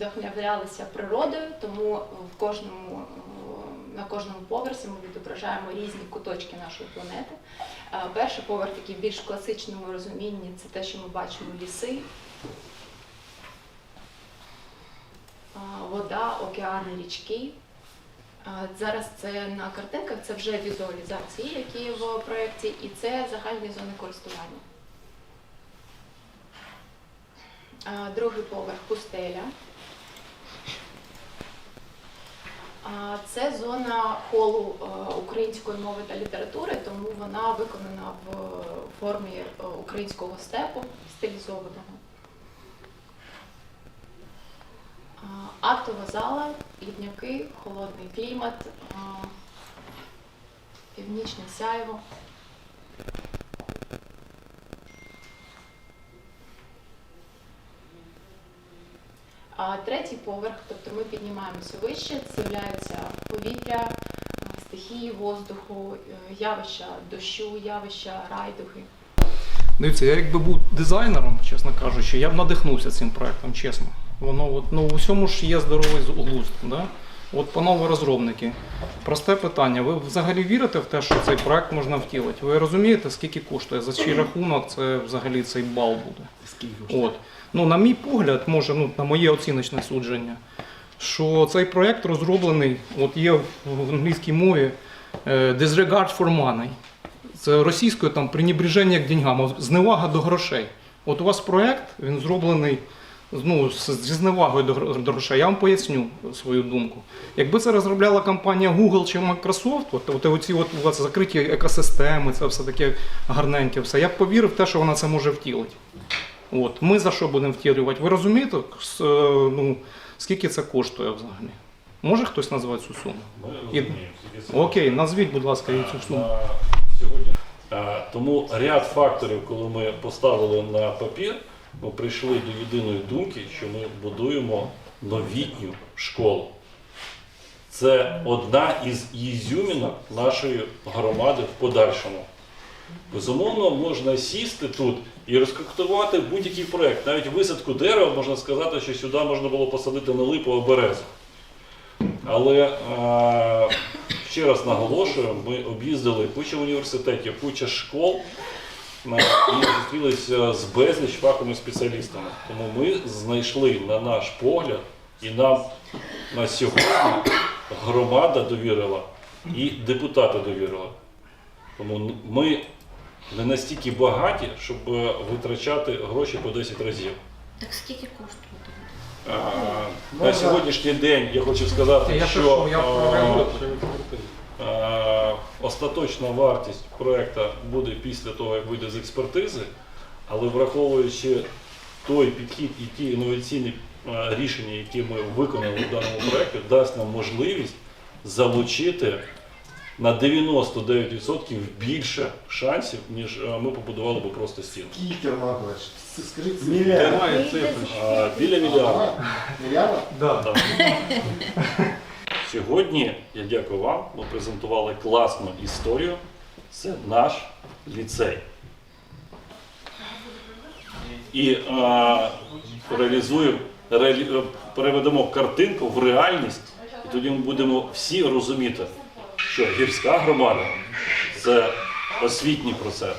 наділялися природою, тому в кожному, е, на кожному поверсі ми відображаємо різні куточки нашої планети. Е, Перший поверх, який в більш класичному розумінні, це те, що ми бачимо ліси, е, вода, океани, річки. Е, Зараз це на картинках, це вже візуалізації, які в проєкті, і це загальні зони користування. Е, Другий поверх пустеля. А Це зона холу е, української мови та літератури, тому вона виконана в формі е, українського степу стилізованого. Актова зала, літняки, холодний клімат, північне сяйво. А третій поверх, тобто ми піднімаємося вище, з'являється повітря, стихії воздуху, е, явища дощу, явища райдуги. Дивіться, я якби був дизайнером, чесно кажучи, я б надихнувся цим проектом, чесно. Воно от, ну, у всьому ж є здоровий глузд. Да? От, панове розробники, просте питання. Ви взагалі вірите в те, що цей проект можна втілити? Ви розумієте, скільки коштує? За чий рахунок це взагалі цей бал буде? От. Ну, на мій погляд, може, ну, на моє оціночне судження, що цей проект розроблений, от є в англійській мові е, disregard for money. Це російською там пренебреження к деньгам, зневага до грошей. От у вас проект, він зроблений ну, з- зі зневагою до гро- грошей. Я вам поясню свою думку. Якби це розробляла компанія Google чи Microsoft, от, от оці от у вас закриті екосистеми, це все таке гарненьке, все, я б повірив в те, що вона це може втілити. От, ми за що будемо втілювати? Ви розумієте, с- е, ну, скільки це коштує взагалі? Може хтось назвати цю суму? І- Окей, назвіть, будь ласка, і цю суму. сьогодні. Тому ряд факторів, коли ми поставили на папір, ми прийшли до єдиної думки, що ми будуємо новітню школу. Це одна із ізюмінок нашої громади в подальшому. Безумовно, можна сісти тут і розконструювати будь-який проєкт. Навіть висадку дерева можна сказати, що сюди можна було посадити не липу, а березу. Але е, ще раз наголошую, ми об'їздили кучу університетів, куча школ е, і зустрілися з безліч фаховими спеціалістами. Тому ми знайшли на наш погляд, і нам на сьогодні громада довірила і депутати довірили. Тому ми не настільки багаті, щоб е, витрачати гроші по 10 разів. Так скільки коштує? А, На сьогоднішній день я хочу сказати, Я що пишу, я а, програмую. Е, Остаточна вартість проекту буде після того, як вийде з експертизи, але враховуючи той підхід і ті інноваційні е, рішення, які ми виконали в даному проєкті, дасть нам можливість залучити на 99% більше шансів, ніж е, ми побудували би просто стіну. Скільки, Миколаївич? Скажіть Мільярд. Біля мільярда. Мільярда? Так. Сьогодні я дякую вам. Ми презентували класну історію. Це наш ліцей. І е, реалізуємо, реалі- е, переведемо картинку в реальність, і тоді ми будемо всі розуміти, що гірська громада це освітній процес,